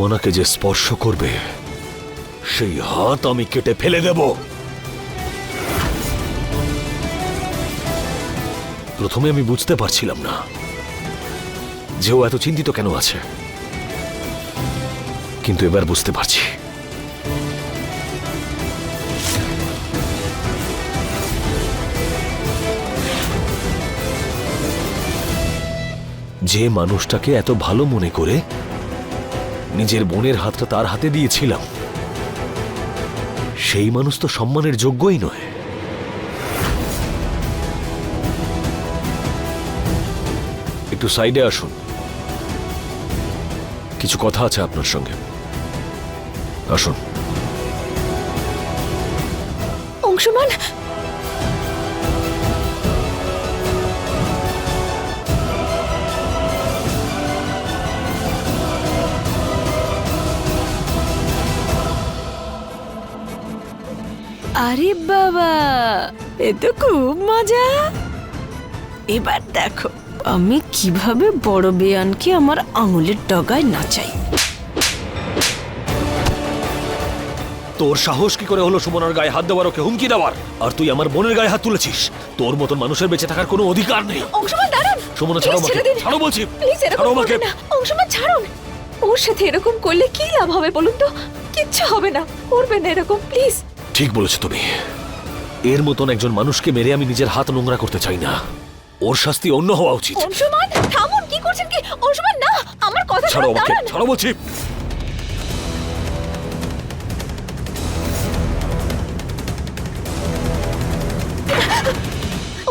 সুমনাকে যে স্পর্শ করবে, সেই হাত আমি কেটে ফেলে দেব। প্রথমে আমি বুঝতে পারছিলাম না যে ও এত চিন্তিত কেন আছে। কিন্তু এবার বুঝতে পারছি। যে মানুষটাকে এত ভালো মনে করে নিজের বোনের হাতটা তার হাতে দিয়েছিলাম। সেই মানুষ তো সম্মানের যোগ্যই নয়। একটু সাইডে আসুন। কিছু কথা আছে আপনার সঙ্গে। আসুন। অংশমান আরে বাবা এ তো খুব মজা। এবার দেখো আমি কীভাবে বড় বেয়ানকে আমার আঙুলের ডগায় নাচাই। তোর সাহস কি করে হলো সুমনার গায়ে হাত দেওয়ার ওকে হুমকি দেওয়ার? আর তুই আমার বোনের গায়ে হাত তুলেছিস। তোর মতন মানুষের বেঁচে থাকার কোনো অধিকার নেই। অংশমান দাঁড়ান। সুমনা ছাড়ো আমাকে। ছাড়ো বলছি। প্লিজ এরকম করবেন না। অংশমান ছাড়ুন। ওর সাথে এরকম করলে কি লাভ হবে বলুন তো? কিচ্ছু হবে না। করবেন না এরকম প্লিজ। ঠিক বলেছ তুমি। এর মতন একজন মানুষকে মেরে আমি নিজের হাত নোংরা করতে চাই না। ওর শাস্তি অন্য হওয়া উচিত। অংশমান থামুন কি করছেন কি? অংশমান না আমার কথা ছাড়ো আমাকে ছাড়ো বলছি।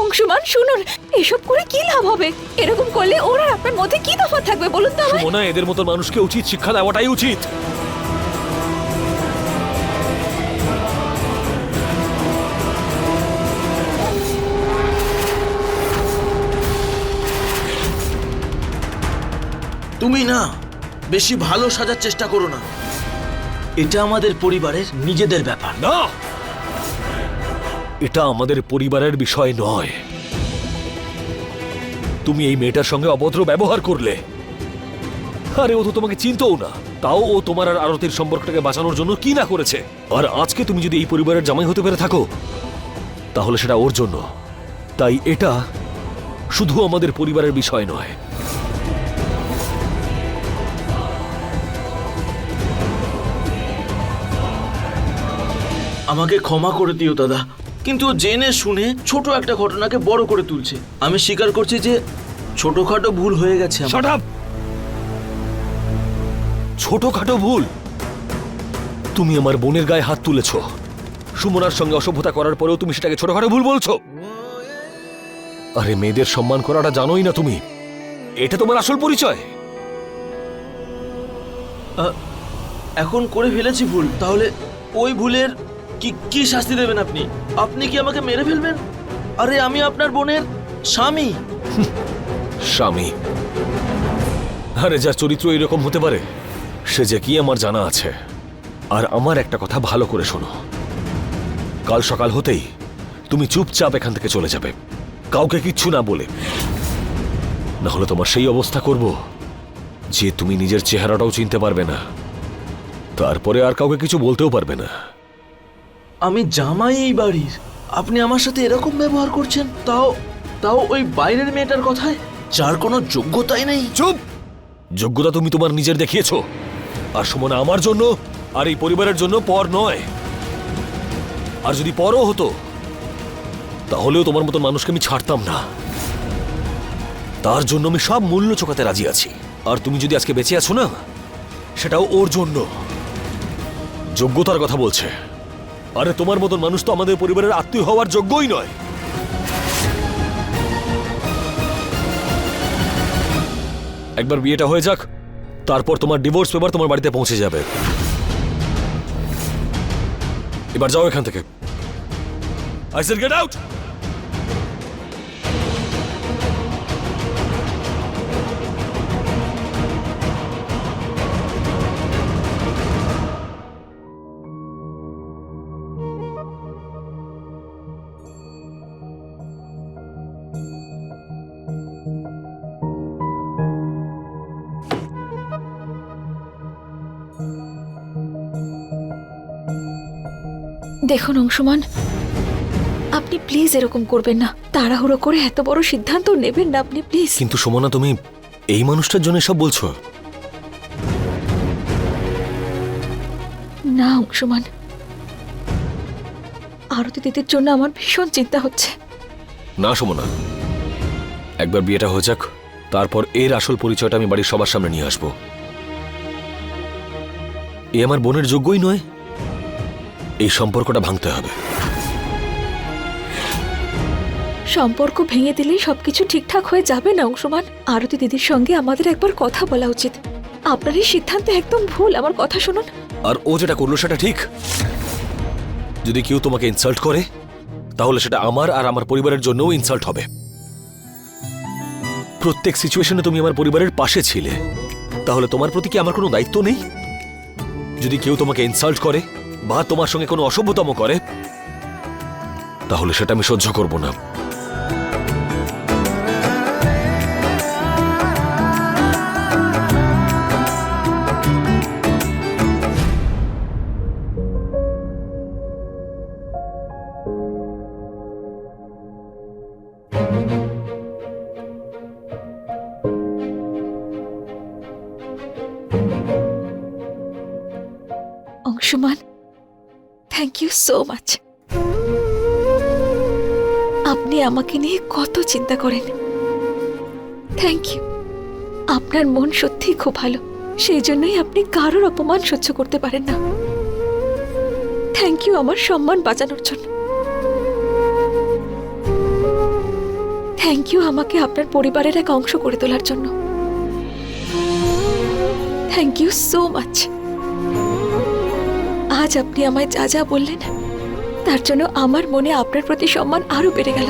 অংশমান শুনুন এসব করে কি লাভ হবে? এরকম করলে ওর আপনার মধ্যে কি তফাৎ থাকবে বলুন তো আমায়? সুমনা এদের মতন মানুষকে উচিত শিক্ষা দেওয়াটাই উচিত। তুমি না বেশি ভালো সাজার চেষ্টা করো না। এটা আমাদের পরিবারের নিজেদের ব্যাপার। না! এটা আমাদের পরিবারের বিষয় নয়। তুমি এই মেয়েটার সঙ্গে অভদ্র ব্যবহার করলে। আরে, ও তো তোমাকে চিনতও না। তাও ও তোমার আর আরতির সম্পর্কটাকে বাঁচানোর জন্য কি না করেছে? আর আজকে তুমি যদি এই পরিবারের জামাই হতে পেরে থাকো, তাহলে সেটা ওর জন্য। তাই এটা শুধু আমাদের পরিবারের বিষয় নয়। আমাকে ক্ষমা করে দিও দাদা। কিন্তু জেনে শুনে ছোট একটা ঘটনাকে বড় করে তুলছে। আমি স্বীকার করছি যে ছোটখাটো ভুল হয়ে গেছে আমার। ছোটখাটো ভুল? তুমি আমার বোনের গায়ে হাত তুলেছ। সুমনার সঙ্গে অসভ্যতা করার পরেও তুমি সেটাকে ছোটখাটো ভুল বলছো? আরে মেয়েদের সম্মান করাটা জানোই না তুমি। এটা তোমার আসল পরিচয়। এখন করে ফেলেছি ভুল। তাহলে ওই ভুলের কি কি শাস্তি দেবেন আপনি? আপনি কি আমাকে মেরে ফেলবেন? আরে, আমি আপনার বোনের স্বামী। স্বামী। আরে, যার চরিত্র এরকম হতে পারে, সে যে কি আমার জানা আছে। আর আমার একটা কথা ভালো করে শোনো। কাল সকাল হতেই তুমি চুপচাপ এখান থেকে চলে যাবে। কাউকে কিচ্ছু না বলে। না হলে তোমার সেই অবস্থা করব যে তুমি নিজের চেহারাটাও চিনতে পারবে না। তারপরে আর কাউকে কিছু বলতেও পারবে না। আমি জামাই এই বাড়ির। আপনি আমার সাথে এরকম ব্যবহার করছেন, তাও তাও ওই বাইরের মেয়েটার কথায়? যার কোনো যোগ্যতাই নেই। চুপ! যোগ্যতা তুমি তোমার নিজের দেখিয়েছো। আর সুমনা আমার জন্য, আর এই পরিবারের জন্য পর নয়। আর যদি পরও হতো, তাহলেও তোমার মতো মানুষকে আমি ছাড়তাম না। তার জন্য আমি সব মূল্য চোকাতে রাজি আছি। আর তুমি যদি আজকে বেঁচে আছো না, সেটাও ওর জন্য। যোগ্যতার কথা বলছে। আরে তোমার মতন মানুষ তো আমাদের পরিবারের আত্মীয় হওয়ার যোগ্যই নয়। একবার বিয়েটা হয়ে যাক, তারপর তোমার ডিভোর্স পেপার তোমার বাড়িতে পৌঁছে যাবে। এবার যাও এখান থেকে। আই সেড গেট আউট দেখুন অংশমান। আপনি প্লিজ এরকম করবেন না। তাড়াহুড়ো করে এত বড় সিদ্ধান্ত নেবেন না আপনি প্লিজ কিন্তু সুমনা তুমি এই মানুষটার জন্য সব বলছো? না অংশমান। আরতি দিদির জন্য আমার ভীষণ চিন্তা হচ্ছে। না সুমনা। একবার বিয়েটা হয়ে যাক তারপর এর আসল পরিচয়টা আমি বাড়ির সবার সামনে নিয়ে আসব। এ আমার বোনের যোগ্যই নয়। এই সম্পর্কটা ভাঙতে হবে। সম্পর্ক ভেঙে দিলেই সবকিছু ঠিকঠাক হয়ে যাবে না অংশমান। আরতি দিদির সঙ্গে আমাদের একবার কথা বলা উচিত। আপনার এই সিদ্ধান্ত একদম ভুল আমার কথা শুনুন। আর ও যেটা করল সেটা ঠিক। যদি কেউ তোমাকে ইনসাল্ট করে তাহলে সেটা আমার আর আমার পরিবারের জন্যও ইনসাল্ট হবে। প্রত্যেক সিচুয়েশনে তুমি আমার পরিবারের পাশে ছিলে। তাহলে তোমার প্রতি কি আমার কোনো দায়িত্ব নেই? যদি কেউ তোমাকে ইনসাল্ট করে বা তোমার সঙ্গে কোনো অসভ্যতম করে তাহলে সেটা আমি সহ্য করব না। চিন্তা করেন। থ্যাংক ইউ আপনার মন সত্যিই খুব ভালো। সেই জন্যই আপনি কারোর অপমান সহ্য করতে পারেন না। থ্যাংক ইউ আমার সম্মান বাঁচানোর জন্য। থ্যাংক ইউ আমাকে আপনার পরিবারের এক অংশ করে তোলার জন্য। থ্যাংক ইউ সো মাচ আজ আপনি আমায় যা যা বললেন, তার জন্য আমার মনে আপনার প্রতি সম্মান আরও বেড়ে গেল।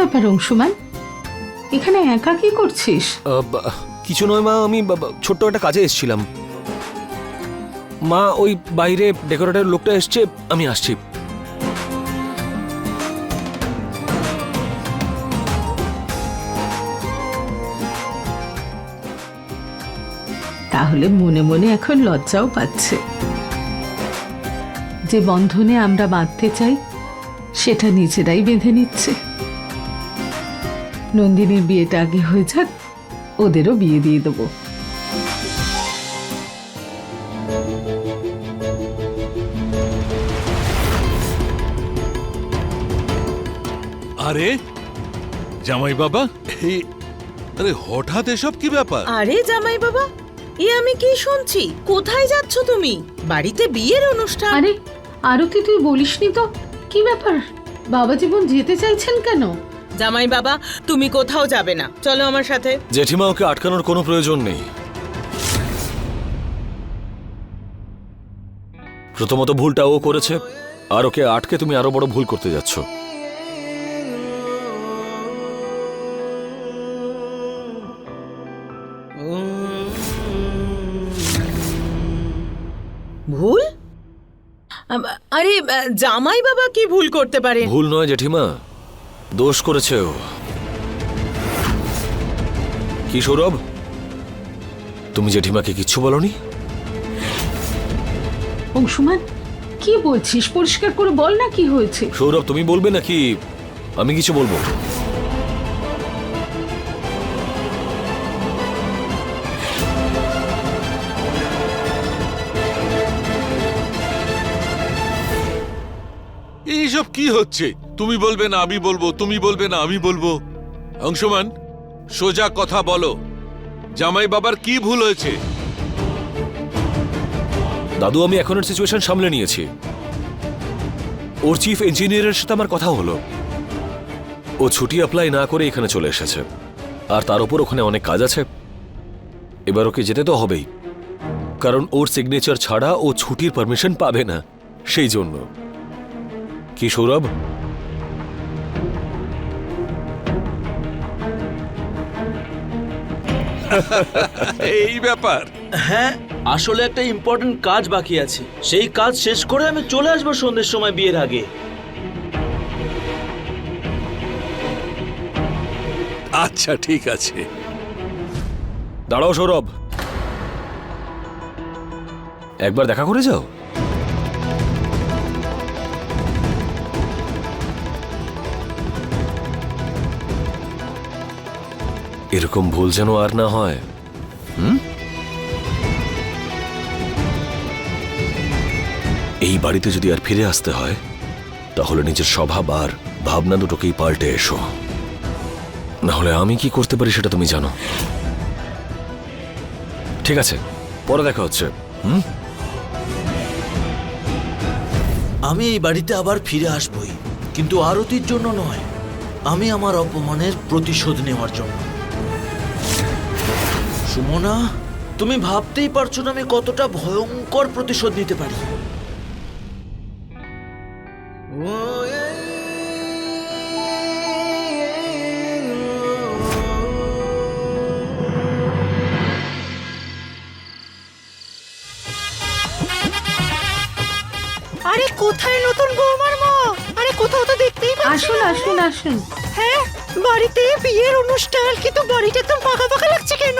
ব্যাপার অংশুমান? এখানে একা কি করছিস? কিছু নয় মা আমি ছোট্ট একটা কাজে এসেছিলাম। মা ওই বাইরে ডেকোরেটর লোকটা এসছে আমি আসছি। তাহলে মনে মনে এখন লজ্জাও পাচ্ছে। যে বন্ধনে আমরা বাঁধতে চাই সেটা নিজেরাই বেঁধে নিচ্ছে। নন্দিনীর বিয়েটা আগে হয়ে যাক ওদেরও বিয়ে দিয়ে দেবো। আরে জামাই বাবা এই আরে হঠাৎ এসব কি ব্যাপার? আরে জামাই বাবা এ আমি কি শুনছি? কোথায় যাচ্ছ তুমি? বাড়িতে বিয়ের অনুষ্ঠান? আরে আরতি তুই বলিসনি তো? কি ব্যাপার? বাবা জীবন যেতে চাইছেন কেন? জামাই বাবা তুমি কোথাও যাবে না। চলো আমার সাথে। জেঠিমা ওকে আটকানোর কোনো প্রয়োজন নেই। প্রথমত ভুলটা ও করেছে আর ওকে আটকে তুমি আরও বড় ভুল করতে যাচ্ছ। ভুল? আরে জামাই বাবা কি ভুল করতে পারে? ভুল নয় জেঠিমা। দোষ করেছে ও। কি সৌরভ? তুমি জেঠিমাকে কিচ্ছু বলনি? অংশুমান কি বলছিস? পরিষ্কার করে বল না কি হয়েছে। সৌরভ তুমি বলবে নাকি আমি কিছু বলব? এইসব কি হচ্ছে? তুমি বলবে না, আমি বলব, তুমি বলবে না, আমি বলব। অংশমান, সোজা কথা বলো। জামাই বাবার কি ভুল হয়েছে? দাদু, আমি এখনের সিচুয়েশন সামলে নিয়েছি। ওর চিফ ইঞ্জিনিয়ারের সাথে আমার কথা হলো। ও ছুটি অ্যাপ্লাই না করে এখানে চলে এসেছে। আর তার উপর ওখানে অনেক কাজ আছে। এবার ওকে যেতে তো হবেই। কারণ ওর সিগনেচার ছাড়া ও ছুটির পারমিশন পাবে না। সেই জন্য। কি সৌরভ? এই ব্যাপার। হ্যাঁ আসলে একটা ইম্পর্টেন্ট কাজ বাকি আছে। সেই কাজ শেষ করে আমি চলে আসব সন্ধ্যের সময় বিয়ের আগে। আচ্ছা ঠিক আছে। দাঁড়াও সৌরভ। একবার দেখা করে যাও। এরকম ভুল যেন আর না হয়। হুম? এই বাড়িতে যদি আর ফিরে আসতে হয়, তাহলে নিজের স্বভাব আর ভাবনা দুটোকেই পাল্টে এসো। না হলে আমি কি করতে পারি সেটা তুমি জানো। ঠিক আছে, পরে দেখা হচ্ছে। হুম? আমি এই বাড়িতে আবার ফিরে আসবই, কিন্তু আরতির জন্য নয়। আমি আমার অপমানের প্রতিশোধ নেওয়ার জন্য। সুমনা তুমি ভাবতেই পারছ না আমি কতটা ভয়ঙ্কর প্রতিশোধ নিতে পারি। আরে কোথায় নতুন বৌমার মা? আরে কোথাও তো দেখতেই আসুন আসুন আসুন। হ্যাঁ বাড়িতে বিয়ের অনুষ্ঠান কিন্তু বাড়িটা একদম ফাঁকা ফাঁকা লাগছে কেন?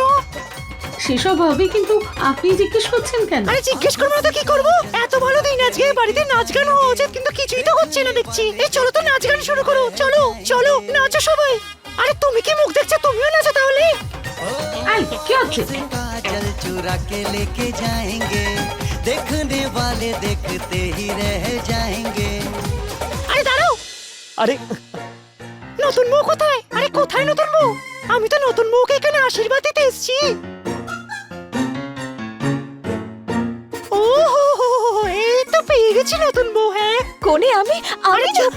সেসব হবে কিন্তু আপনি জিজ্ঞেস করছেন কেন আরে জিজ্ঞেস করবো না তো কি করবো এত ভালো দিন আজকে বাড়িতে নাচ গান হওয়া উচিত কিন্তু কিছুই তো হচ্ছে না দেখছি এই চলো তো নাচ গান শুরু করো চলো চলো নাচো সবাই আরে তুমি কি মুখ দেখছো তুমিও নাচো তাহলে আই কি হচ্ছে काजल चुरा के लेके जाएंगे देखने वाले देखते ही रह जाएंगे আরে দাঁড়াও আরে নতুন বউ কোথায় আরে কোথায় নতুন বউ আমি তো নতুন বউকে এখানে আশীর্বাদ দিতে এসেছি তো পেয়ে গেছি নতুন বউ হ্যাঁ? কোনে আমি? আমি আরে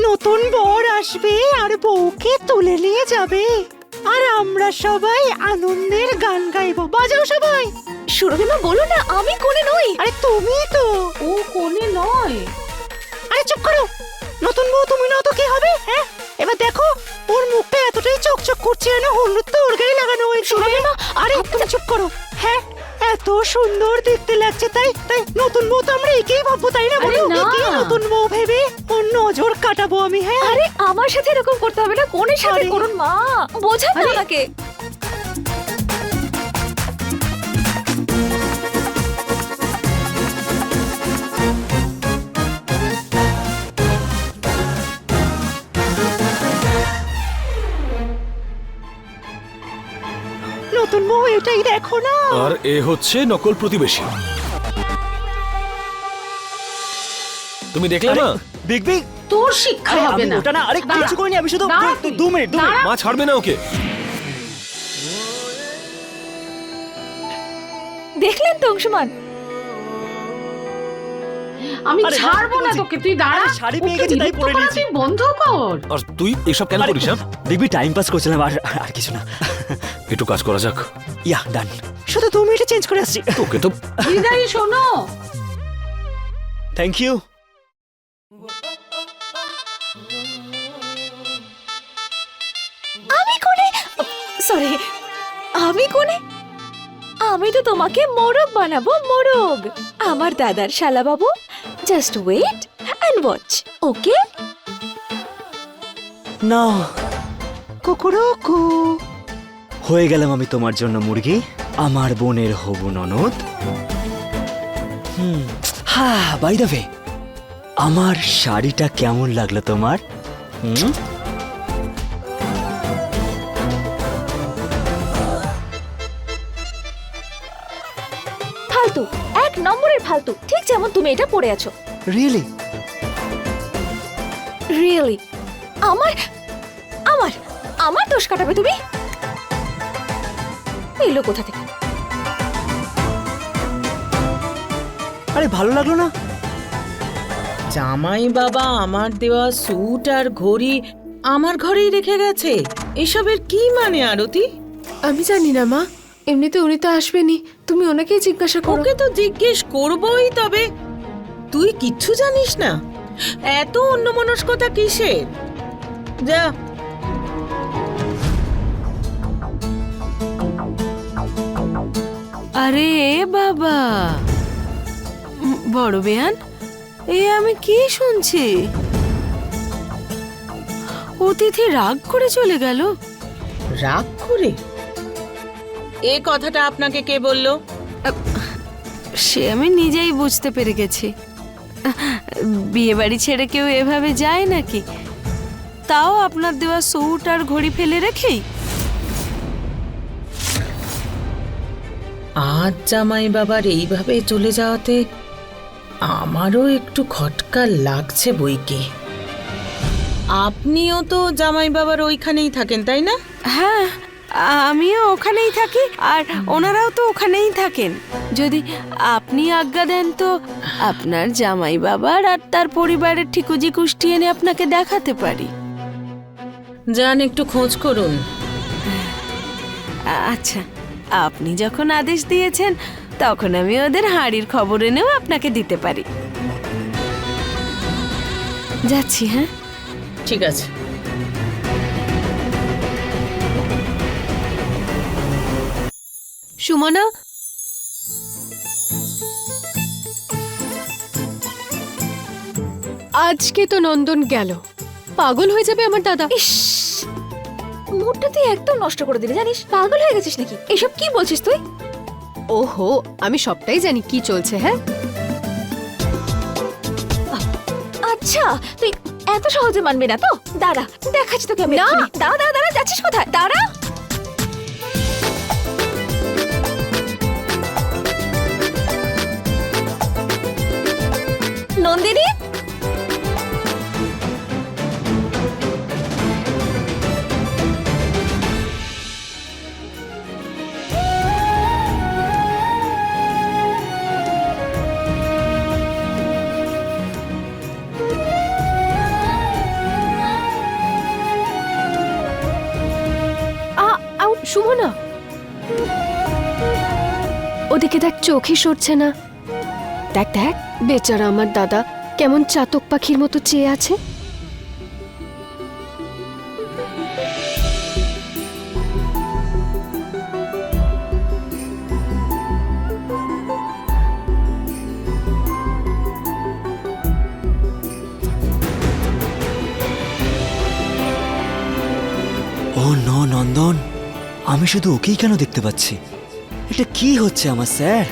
নতুন বর আসবে আর বউকে তুলে নিয়ে যাবে। আর আমরা সবাই আনন্দের গান গাইবো। বাজাও সবাই। সুরভিমা বলো না আমি কোনে নই? আরে তুমি তো। ও কোনে নয়। আরে চুপ করো। নতুন বউ তুমি না তো কি হবে হ্যাঁ? এবার দেখো ওর মুখটা এতটাই চকচক করছে যেন হলুদ তো ওর গায়ে লাগানো হয়েছে। আরে তুমি চুপ করো হ্যাঁ? এত সুন্দর দেখতে লাগছে তাই তাই নতুন বউ তো আমরা একেই ভাববো তাই না আরে বলো না। একেই নতুন বউ ভেবে ওর নজর কাটাবো আমি হ্যাঁ আরে আমার সাথে এরকম করতে হবে না কোনের সাথে আরে। করুন মা বোঝান আরে। ওনাকে এটাই দেখো না আর এ হচ্ছে নকল প্রতিবেশী তুমি দেখলে না দেখবি তোর শিক্ষা হবে না ওটা না আরে। কিছু করিনি আমি শুধু দাঁড়া তুই। দু মিনিট দু মিনিট দাঁড়া। মা ছাড়বে না ওকে দেখলেন তো অংশমান আমি আরে ছাড়বো না বলছি। তোকে তুই দাঁড়া। আরে শাড়ি পেয়ে ওকে গেছি, তাই বিরক্ত পরে করা নিয়েছি। তুই বন্ধ কর। আর তুই এসব কেন করিস হ্যাঁ? দেখবি টাইম পাস করছিলাম আর আর কিছু না। একটু কাজ করা যাক। ইয়া ডান শুধু দু মিনিটে চেঞ্জ করে আসছি। তোকে তো শোনো। থ্যাংক ইউ আমি কোনে সরি আমি কোনে আমি তো তোমাকে মোরগ বানাবো, মোরগ। আমার দাদার শালা বাবু just wait and watch okay না। কুকুরু কু হয়ে গেলাম আমি তোমার জন্য মুরগি। আমার বোনের হবু ননদ। হুম, হা বাই দ্য ওয়ে আমার শাড়িটা কেমন লাগল তোমার? হুম? যেমন তুমি এটা পরে আছো। রিয়েলি রিয়েলি আমার? আমার? আমার দোষ কাটাবে তুমি? এলো কোথা থেকে? আরে ভালো লাগল না? জামাই বাবা আমার দেওয়া স্যুট আর ঘড়ি আমার ঘরেই রেখে গেছে। এসবের কি মানে আরতি? আমি জানি না মা। এমনিতে উনি তো আসবেনি তুমি ওনাকেই জিজ্ঞাসা করো। ওকে তো জিজ্ঞেস করবই তবে তুই কিচ্ছু জানিস না। এত অন্যমনস্কতা কিসের? যা। আরে বাবা। বড় বেয়ান এ আমি কি শুনছি? অতিথি রাগ করে চলে গেল। রাগ করে? এ কথাটা আপনাকে কে বলল? সে আমি নিজেই বুঝতে পেরে গেছি। বিয়ে বাড়ি ছেড়ে কেউ এভাবে যায় নাকি? তাও আপনার দেওয়া স্যুট আর ঘড়ি ফেলে রেখেই? আজ জামাই বাবার এইভাবে চলে যাওয়াতে আমারও একটু খটকা লাগছে বইকে। আপনিও তো জামাই বাবার ওইখানেই থাকেন তাই না? হ্যাঁ আমিও ওখানেই থাকি আর ওনারাও তো ওখানেই থাকেন। যদি আপনি আজ্ঞা দেন তো আপনার জামাই বাবার আর তার পরিবারের ঠিকুজি কুষ্টি এনে আপনাকে দেখাতে পারি। যান একটু খোঁজ করুন। আচ্ছা আপনি যখন আদেশ দিয়েছেন তখন আমি ওদের হাঁড়ির খবর এনেও আপনাকে দিতে পারি। যাচ্ছি হ্যাঁ? ঠিক আছে। সুমনা? আজকে তো নন্দন গেল। পাগল হয়ে যাবে আমার দাদা। ইস মুডটা তুই একদম নষ্ট করে দিলি জানিস? পাগল হয়ে গেছিস নাকি? এসব কি বলছিস তুই? ওহো আমি সবটাই জানি কি চলছে হ্যাঁ? আচ্ছা তুই এত সহজে মানবি না তো? দাঁড়া দেখাচ্ছি তোকে আমি না। দাঁড়া দাঁড়া যাচ্ছিস কোথায়? দাঁড়া। নন্দিনী সুমনা ওদিকে দেখ চোখই সরছে না। দেখ দেখ। বেচারা আমার দাদা কেমন চাতক পাখির মতো চেয়ে আছে? ও, নো, নন্দন, আমি শুধু ওকেই কেন দেখতে পাচ্ছি? এটা কি হচ্ছে আমার স্যার?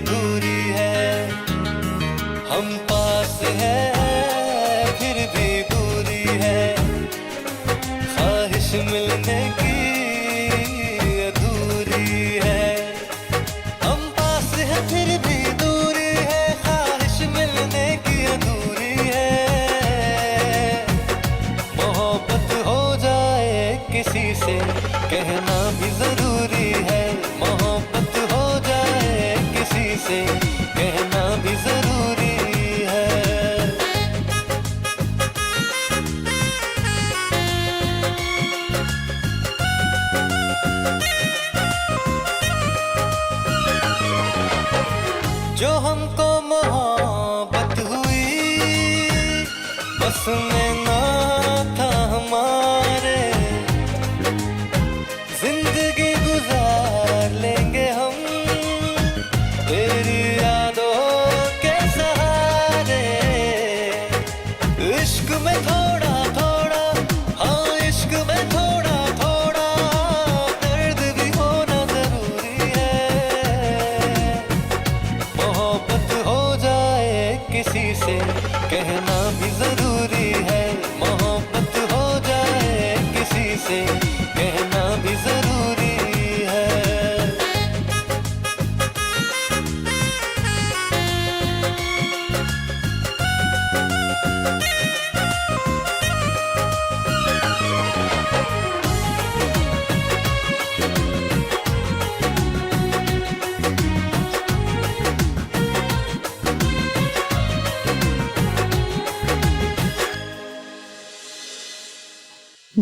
पूरी